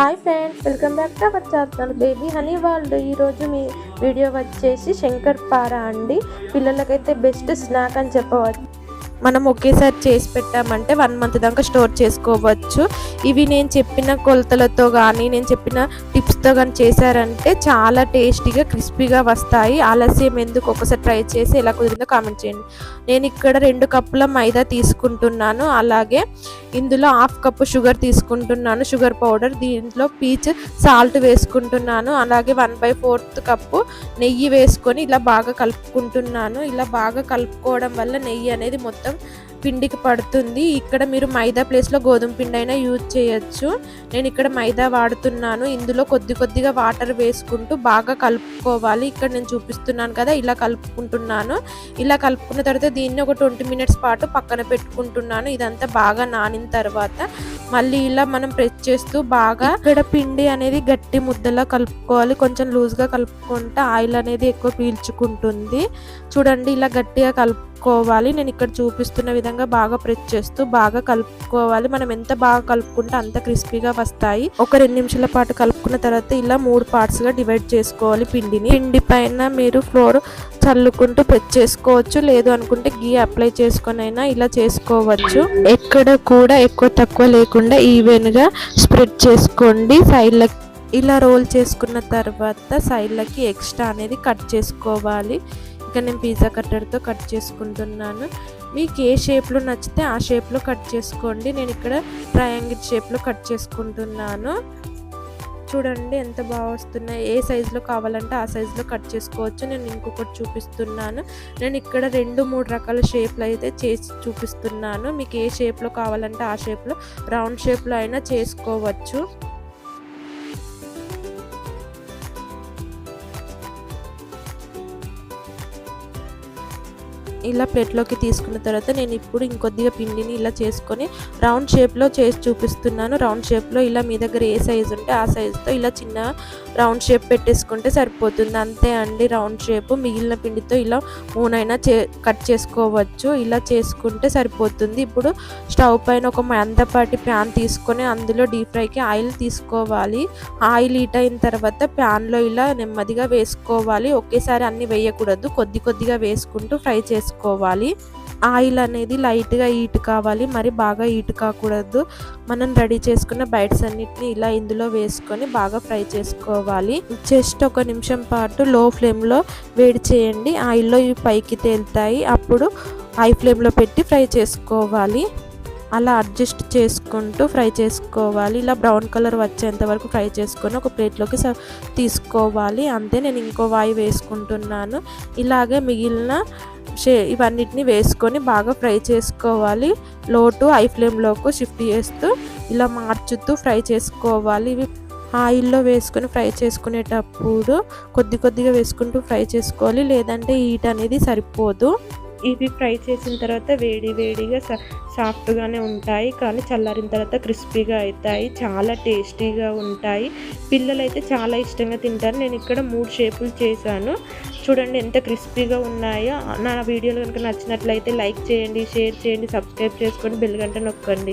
Hi friends welcome back to our channel. Baby honey వాళ్ళు ఈరోజు మీ video వచ్చేసి శంకర్ పార అండి. పిల్లలకైతే బెస్ట్ స్నాక్ అని చెప్పవచ్చు. మనం ఒకేసారి చేసి పెట్టామంటే వన్ మంత్ దాకా స్టోర్ చేసుకోవచ్చు. ఇవి నేను చెప్పిన కొలతలతో కానీ నేను చెప్పిన టిప్స్తో కానీ చేశారంటే చాలా టేస్టీగా క్రిస్పీగా వస్తాయి. ఆలస్యం ఎందుకు? ఒకసారి ట్రై చేసి ఎలా కుదిరిందో కామెంట్ చేయండి. నేను ఇక్కడ రెండు కప్పుల మైదా తీసుకుంటున్నాను. అలాగే ఇందులో హాఫ్ కప్పు షుగర్ తీసుకుంటున్నాను. షుగర్ పౌడర్ దీంట్లో పీచ్ సాల్ట్ వేసుకుంటున్నాను. అలాగే వన్ బై ఫోర్త్ కప్పు నెయ్యి వేసుకొని ఇలా బాగా కలుపుకుంటున్నాను. ఇలా బాగా కలుపుకోవడం వల్ల నెయ్యి అనేది మొత్తం పిండికి పడుతుంది. ఇక్కడ మీరు మైదా ప్లేస్లో గోధుమ పిండి అయినా యూజ్ చేయొచ్చు. నేను ఇక్కడ మైదా వాడుతున్నాను. ఇందులో కొద్ది కొద్దిగా వాటర్ వేసుకుంటూ బాగా కలుపుకోవాలి. ఇక్కడ నేను చూపిస్తున్నాను కదా ఇలా కలుపుకుంటున్నాను. ఇలా కలుపుకున్న తర్వాత దీన్ని ఒక ట్వంటీ మినిట్స్ పాటు పక్కన పెట్టుకుంటున్నాను. ఇదంతా బాగా నానిన తర్వాత మళ్ళీ ఇలా మనం ప్రెస్ చేస్తూ బాగా ఇక్కడ పిండి అనేది గట్టి ముద్దలా కలుపుకోవాలి. కొంచెం లూజ్గా కలుపుకుంటే ఆయిల్ అనేది ఎక్కువ పీల్చుకుంటుంది. చూడండి ఇలా గట్టిగా కలుపు కలుపుకోవాలి. నేను ఇక్కడ చూపిస్తున్న విధంగా బాగా ప్రెస్ చేస్తూ బాగా కలుపుకోవాలి. మనం ఎంత బాగా కలుపుకుంటే అంత క్రిస్పీగా వస్తాయి. ఒక రెండు నిమిషాల పాటు కలుపుకున్న తర్వాత ఇలా మూడు పార్ట్స్గా డివైడ్ చేసుకోవాలి పిండిని. పిండి పైన మీరు ఫ్లోర్ చల్లుకుంటూ ప్రెస్ చేసుకోవచ్చు. లేదు అనుకుంటే గీ అప్లై చేసుకొని అయినా ఇలా చేసుకోవచ్చు. ఎక్కడ కూడా ఎక్కువ తక్కువ లేకుండా ఈవెన్గా స్ప్రెడ్ చేసుకోండి. సైడ్లకి ఇలా రోల్ చేసుకున్న తర్వాత సైడ్లకి ఎక్స్ట్రా అనేది కట్ చేసుకోవాలి. ఇక్కడ నేను పిజ్జా కట్టర్తో కట్ చేసుకుంటున్నాను. మీకు ఏ షేప్లో నచ్చితే ఆ షేప్లో కట్ చేసుకోండి. నేను ఇక్కడ ట్రయాంగిల్ షేప్లో కట్ చేసుకుంటున్నాను. చూడండి ఎంత బాగా వస్తున్నాయి. ఏ సైజులో కావాలంటే ఆ సైజులో కట్ చేసుకోవచ్చు. నేను ఇంకొకటి చూపిస్తున్నాను. నేను ఇక్కడ రెండు మూడు రకాల షేప్లు అయితే చేసి చూపిస్తున్నాను. మీకు ఏ షేప్లో కావాలంటే ఆ షేప్లో రౌండ్ షేప్లో అయినా చేసుకోవచ్చు. ఇలా ప్లేట్లోకి తీసుకున్న తర్వాత నేను ఇప్పుడు ఇంకొద్దిగా పిండిని ఇలా చేసుకొని రౌండ్ షేప్లో చేసి చూపిస్తున్నాను. రౌండ్ షేప్లో ఇలా మీ దగ్గర ఏ సైజు ఉంటే ఆ సైజుతో ఇలా చిన్న రౌండ్ షేప్ పెట్టేసుకుంటే సరిపోతుంది. అంతే అండి రౌండ్ షేప్. మిగిలిన పిండితో ఇలా మూనైనా చే కట్ చేసుకోవచ్చు. ఇలా చేసుకుంటే సరిపోతుంది. ఇప్పుడు స్టవ్ పైన ఒక మందపాటి ప్యాన్ తీసుకొని అందులో డీప్ ఫ్రైకి ఆయిల్ తీసుకోవాలి. ఆయిల్ హీట్ అయిన తర్వాత ప్యాన్లో ఇలా నెమ్మదిగా వేసుకోవాలి. ఒకేసారి అన్ని వేయకూడదు. కొద్ది కొద్దిగా వేసుకుంటూ ఫ్రై చేసుకోవాలి ఆయిల్ అనేది లైట్గా హీట్ కావాలి. మరి బాగా హీట్ కాకూడదు. మనం రెడీ చేసుకున్న బైట్స్ అన్నిటిని ఇలా ఇందులో వేసుకొని బాగా ఫ్రై చేసుకోవాలి. జస్ట్ ఒక నిమిషం పాటు లో ఫ్లేమ్లో వేడి చేయండి. ఆయిల్లో ఇవి పైకి తేలుతాయి. అప్పుడు హై ఫ్లేమ్లో పెట్టి ఫ్రై చేసుకోవాలి. అలా అడ్జస్ట్ చేసుకుంటూ ఫ్రై చేసుకోవాలి. ఇలా బ్రౌన్ కలర్ వచ్చేంత వరకు ఫ్రై చేసుకొని ఒక ప్లేట్లోకి తీసుకోవాలి. అంతే నేను ఇంకో వాయి వేసుకుంటున్నాను. ఇలాగే మిగిలిన షే ఇవన్నిటిని వేసుకొని బాగా ఫ్రై చేసుకోవాలి. లో టు హై ఫ్లేమ్లోకి షిఫ్ట్ చేస్తూ ఇలా మార్చుతూ ఫ్రై చేసుకోవాలి. ఇవి ఆయిల్లో వేసుకొని ఫ్రై చేసుకునేటప్పుడు కొద్ది కొద్దిగా వేసుకుంటూ ఫ్రై చేసుకోవాలి. లేదంటే హీట్ అనేది సరిపోదు. ఇవి ఫ్రై చేసిన తర్వాత వేడి వేడిగా సాఫ్ట్గానే ఉంటాయి. కానీ చల్లారిన తర్వాత క్రిస్పీగా అవుతాయి చాలా టేస్టీగా ఉంటాయి. పిల్లలు అయితే చాలా ఇష్టంగా తింటారు. నేను ఇక్కడ మూడు షేపులు చేశాను. చూడండి ఎంత క్రిస్పీగా ఉన్నాయో. నా వీడియోలు కనుక నచ్చినట్లయితే లైక్ చేయండి షేర్ చేయండి సబ్స్క్రైబ్ చేసుకొని బెల్ గంట నొక్కండి.